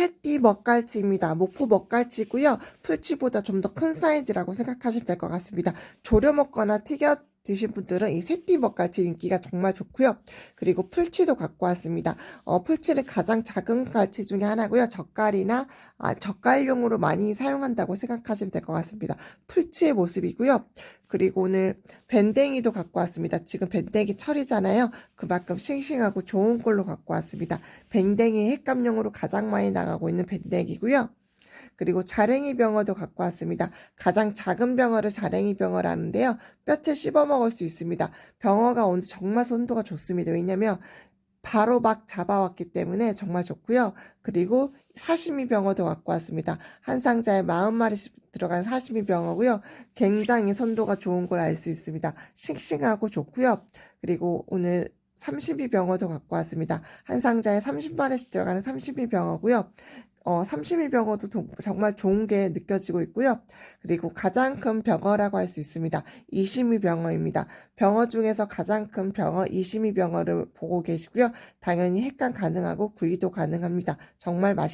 새띠 먹갈치입니다. 목포 먹갈치고요. 풀치보다 좀 더 큰 사이즈라고 생각하시면 될 것 같습니다. 조려 먹거나 튀겨 드신 분들은 이 새띠 먹갈치 인기가 정말 좋고요. 그리고 풀치도 갖고 왔습니다. 어, 풀치는 가장 작은 갈치 중에 하나고요. 젓갈이나 아, 젓갈용으로 많이 사용한다고 생각하시면 될 것 같습니다. 풀치의 모습이고요. 그리고 오늘 밴댕이도 갖고 왔습니다. 지금 밴댕이 철이잖아요. 그만큼 싱싱하고 좋은 걸로 갖고 왔습니다. 밴댕이 횟감용으로 가장 많이 나가고 있는 밴댕이고요. 그리고 자랭이 병어도 갖고 왔습니다. 가장 작은 병어를 자랭이 병어라는데요. 뼈채 씹어 먹을 수 있습니다. 병어가 오늘 정말 손도가 좋습니다. 왜냐면 바로 막 잡아왔기 때문에 정말 좋고요. 그리고 사시미 병어도 갖고 왔습니다. 한 상자에 40마리씩 들어간 사시미 병어고요. 굉장히 선도가 좋은 걸 알 수 있습니다. 싱싱하고 좋고요. 그리고 오늘 32 병어도 갖고 왔습니다. 한 상자에 30마리씩 들어가는 32 병어고요. 어, 32 병어도 도- 정말 좋은 게 느껴지고 있고요. 그리고 가장 큰 병어라고 할 수 있습니다. 이심이 병어입니다. 병어 중에서 가장 큰 병어 이심이 병어를 보고 계시고요. 당연히 횟감 가능하고 구이도 가능합니다. 정말 맛있습니다.